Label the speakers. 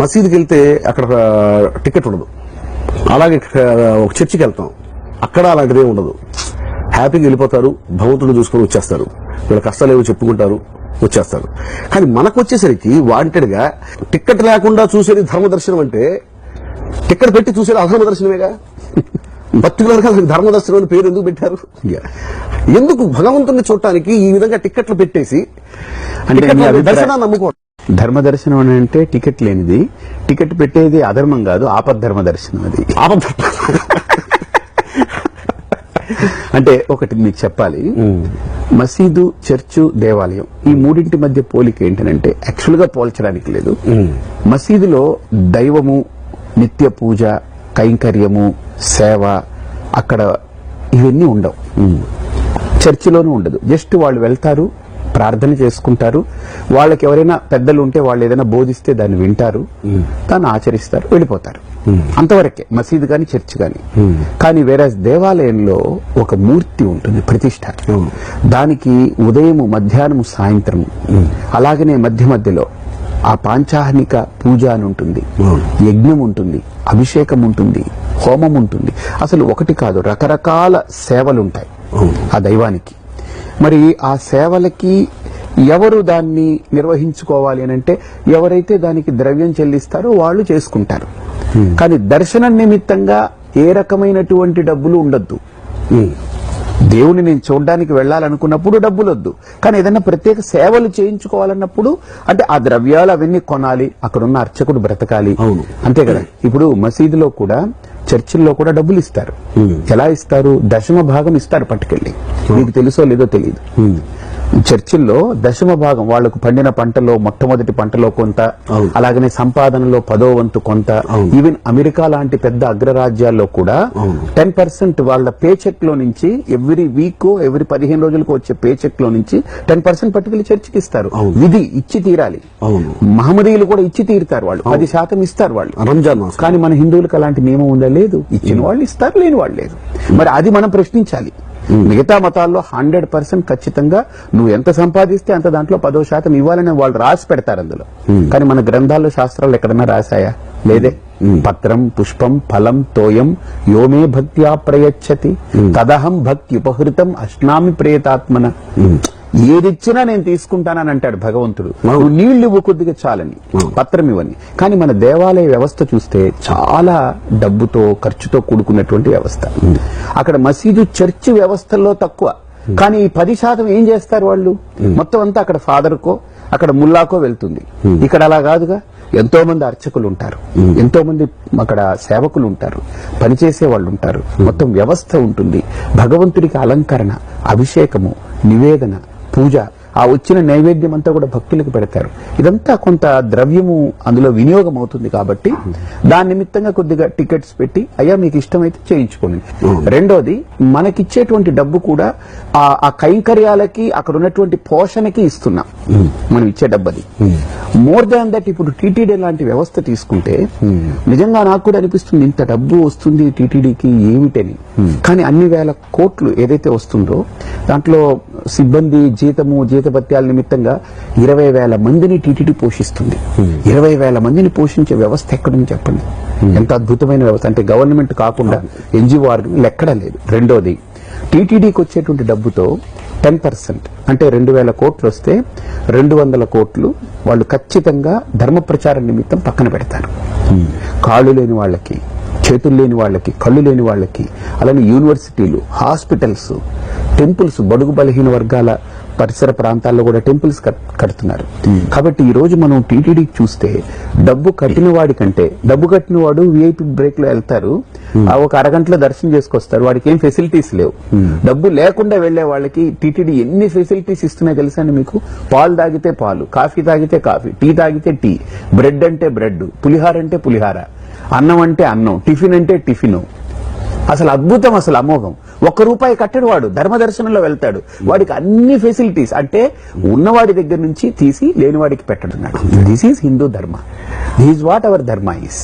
Speaker 1: మసీదుకి వెళ్తే అక్కడ టికెట్ ఉండదు. అలాగే ఒక చర్చికి వెళ్తాం అక్కడ అలాంటిదే ఉండదు. హ్యాపీగా వెళ్ళిపోతారు భగవంతుడు చూసుకొని వచ్చేస్తారు. వీళ్ళ కష్టాలు ఏవో చెప్పుకుంటారు వచ్చేస్తారు. కానీ మనకు వచ్చేసరికి వాంటెడ్గా టికెట్ లేకుండా చూసేది ధర్మ దర్శనం అంటే టికెట్ పెట్టి చూసేది అధర్మ దర్శనమేగా పర్టికులర్గా ధర్మ దర్శనం అని పేరు ఎందుకు పెట్టారు? ఎందుకు భగవంతుని చూడటానికి ఈ విధంగా టికెట్లు పెట్టేసి దర్శనాన్ని నమ్ముకోవడం
Speaker 2: ధర్మ దర్శనం అని అంటే టికెట్ లేనిది. టికెట్ పెట్టేది అధర్మం కాదు ఆపద్ధర్మ దర్శనం అది అంటే ఒకటి మీకు చెప్పాలి. మసీదు చర్చు దేవాలయం ఈ మూడింటి మధ్య పోలిక ఏంటంటే యాక్చువల్గా పోల్చడానికి లేదు. మసీదులో దైవము నిత్య పూజ కైంకర్యము సేవ అక్కడ ఇవన్నీ ఉండవు. చర్చిలోనూ ఉండదు. జస్ట్ వాళ్ళు వెళ్తారు ప్రార్థన చేసుకుంటారు. వాళ్ళకి ఎవరైనా పెద్దలు ఉంటే వాళ్ళు ఏదైనా బోధిస్తే దాన్ని వింటారు. దాన్ని ఆచరిస్తారు. వెళ్ళిపోతారు. అంతవరకే మసీదు గాని చర్చ్ గాని. కానీ వేరే దేవాలయంలో ఒక మూర్తి ఉంటుంది ప్రతిష్ట. దానికి ఉదయము మధ్యాహ్నము సాయంత్రము. అలాగనే మధ్య మధ్యలో ఆ పాంచాహనిక పూజ అని ఉంటుంది. యజ్ఞం ఉంటుంది. అభిషేకం ఉంటుంది. హోమం ఉంటుంది. అసలు ఒకటి కాదు రకరకాల సేవలు ఉంటాయి ఆ దైవానికి. మరి ఆ సేవలకి ఎవరు దాన్ని నిర్వహించుకోవాలి అని అంటే ఎవరైతే దానికి ద్రవ్యం చెల్లిస్తారో వాళ్ళు చేసుకుంటారు. కానీ దర్శనం నిమిత్తంగా ఏ రకమైనటువంటి డబ్బులు ఉండొద్దు. దేవుని నేను చూడడానికి వెళ్ళాలనుకున్నప్పుడు డబ్బులు వద్దు కానీ ఏదైనా ప్రత్యేక సేవలు చేయించుకోవాలన్నప్పుడు అంటే ఆ ద్రవ్యాలు అవన్నీ కొనాలి అక్కడ ఉన్న అర్చకుడు బ్రతకాలి.
Speaker 1: అవును.
Speaker 2: అంతే కదా? ఇప్పుడు మసీదులో కూడా చర్చిల్లో కూడా డబ్బులు ఇస్తారు ఎలా ఇస్తారు? దశమ భాగం ఇస్తారు పట్టుకెళ్ళి. మీకు తెలుసో లేదో తెలియదు చర్చిల్లో దశమ భాగం వాళ్ళకు పండిన పంటలో మొట్టమొదటి పంటలో కొంత. అలాగనే సంపాదనలో పదో వంతు కొంత. ఈవెన్ అమెరికా లాంటి పెద్ద అగ్రరాజ్యాల్లో కూడా. టెన్ పర్సెంట్ వాళ్ళ పే చెక్లో నుంచి ఎవ్రీ వీక్ ఎవ్రీ పదిహేను రోజులకు వచ్చే పే చెక్లో నుంచి టెన్ పర్సెంట్ పట్టుకెళ్ళి చర్చికి ఇస్తారు. విధి ఇచ్చి తీరాలి. మహమ్మదీయులు కూడా ఇచ్చి తీరుతారు వాళ్ళు. పది శాతం ఇస్తారు వాళ్ళు.
Speaker 1: రంజాన్
Speaker 2: కానీ మన హిందువులకు అలాంటి నియమం ఉందా? లేదు. ఇచ్చిన వాళ్ళు ఇస్తారు లేని వాళ్ళు లేదు. మరి అది మనం ప్రశ్నించాలి. మిగతా మతాల్లో హండ్రెడ్ పర్సెంట్ ఖచ్చితంగా నువ్వు ఎంత సంపాదిస్తే అంత దాంట్లో పదో శాతం ఇవ్వాలని వాళ్ళు రాసి పెడతారు అందులో. కానీ మన గ్రంథాల్లో శాస్త్రాలు ఎక్కడన్నా రాశాయా? లేదే. పత్రం పుష్పం ఫలం తోయం యోమే భక్త్యా ప్రయచ్చతి. తదహం భక్తి ఉపహృతం అశ్నామి ప్రేతాత్మన ఏదిచ్చినా నేను తీసుకుంటానని అంటాడు భగవంతుడు. నువ్వు నీళ్ళు ఇవ్వు కొద్దిగా చాలని పత్రం ఇవ్వని. కానీ మన దేవాలయ వ్యవస్థ చూస్తే చాలా డబ్బుతో ఖర్చుతో కూడుకున్నటువంటి వ్యవస్థ. అక్కడ మసీదు చర్చి వ్యవస్థల్లో తక్కువ. కానీ ఈ పది శాతం ఏం చేస్తారు వాళ్ళు? మొత్తం అంతా అక్కడ ఫాదర్కో అక్కడ ముల్లాకో వెళ్తుంది. ఇక్కడ అలా కాదుగా. ఎంతో మంది అర్చకులు ఉంటారు. ఎంతో మంది అక్కడ సేవకులు ఉంటారు. పనిచేసే వాళ్ళు ఉంటారు. మొత్తం వ్యవస్థ ఉంటుంది. భగవంతుడికి అలంకరణ అభిషేకము నివేదన పూజ ఆ వచ్చిన నైవేద్యం అంతా కూడా భక్తులకు పెడతారు. ఇదంతా కొంత ద్రవ్యము అందులో వినియోగం అవుతుంది కాబట్టి దాని నిమిత్తంగా కొద్దిగా టికెట్స్ పెట్టి అయ్యా మీకు ఇష్టమైతే చేయించుకోండి. రెండోది మనకిచ్చేటువంటి డబ్బు కూడా ఆ ఆ కైంకర్యాలకి అక్కడ ఉన్నటువంటి పోషణకి ఇస్తున్నాం. మనం ఇచ్చే డబ్బది. మోర్ దాన్ దట్ ఇప్పుడు టీటీడీ లాంటి వ్యవస్థ తీసుకుంటే నిజంగా నాకు కూడా అనిపిస్తుంది ఇంత డబ్బు వస్తుంది టీటీడీకి ఏమిటని. కానీ అన్ని వేల కోట్లు ఏదైతే వస్తుందో దాంట్లో సిబ్బంది జీతము జీతభత్యాల నిమిత్తంగా ఇరవై వేల మందిని టీటీడీ పోషిస్తుంది. ఇరవై వేల మందిని పోషించే వ్యవస్థ ఎక్కడుంది చెప్పండి? ఎంత అద్భుతమైన వ్యవస్థ. అంటే గవర్నమెంట్ కాకుండా ఎన్జిఓ ఆర్గనైజేషన్ ఎక్కడా లేదు. రెండోది టీటీడీకి వచ్చేటువంటి డబ్బుతో టెన్ పర్సెంట్ అంటే రెండు వేల కోట్లు వస్తే రెండు వందల కోట్లు వాళ్ళు ఖచ్చితంగా ధర్మ ప్రచారం నిమిత్తం పక్కన పెడతారు. కాళ్ళు లేని వాళ్ళకి చేతులు లేని వాళ్ళకి కళ్ళు లేని వాళ్ళకి అలానే యూనివర్సిటీలు హాస్పిటల్స్ టెంపుల్స్ బడుగు బలహీన వర్గాల పరిసర ప్రాంతాల్లో కూడా టెంపుల్స్ కడుతున్నారు. కాబట్టి ఈ రోజు మనం టీటీడీ చూస్తే డబ్బు కట్టిన వాడి కంటే డబ్బు కట్టిన వాడు విఐపి బ్రేక్లో వెళ్తారు. ఒక అరగంటలో దర్శనం చేసుకొస్తారు. వాడికి ఏం ఫెసిలిటీస్ లేవు. డబ్బు లేకుండా వెళ్ళే వాళ్ళకి టీటీడీ ఎన్ని ఫెసిలిటీస్ ఇస్తున్నాయి తెలుసా మీకు? పాలు తాగితే పాలు కాఫీ తాగితే కాఫీ టీ తాగితే టీ బ్రెడ్ అంటే బ్రెడ్ పులిహార అంటే పులిహార అన్నం అంటే అన్నం టిఫిన్ అంటే టిఫిన్. అసలు అద్భుతం అసలు అమోఘం. ఒక్క రూపాయి కట్టడు వాడు ధర్మ దర్శనంలో వెళ్తాడు. వాడికి అన్ని ఫెసిలిటీస్ అంటే ఉన్నవాడి దగ్గర నుంచి తీసి లేనివాడికి పెట్టడున్నాడు this is Hindu dharma. This what our dharma is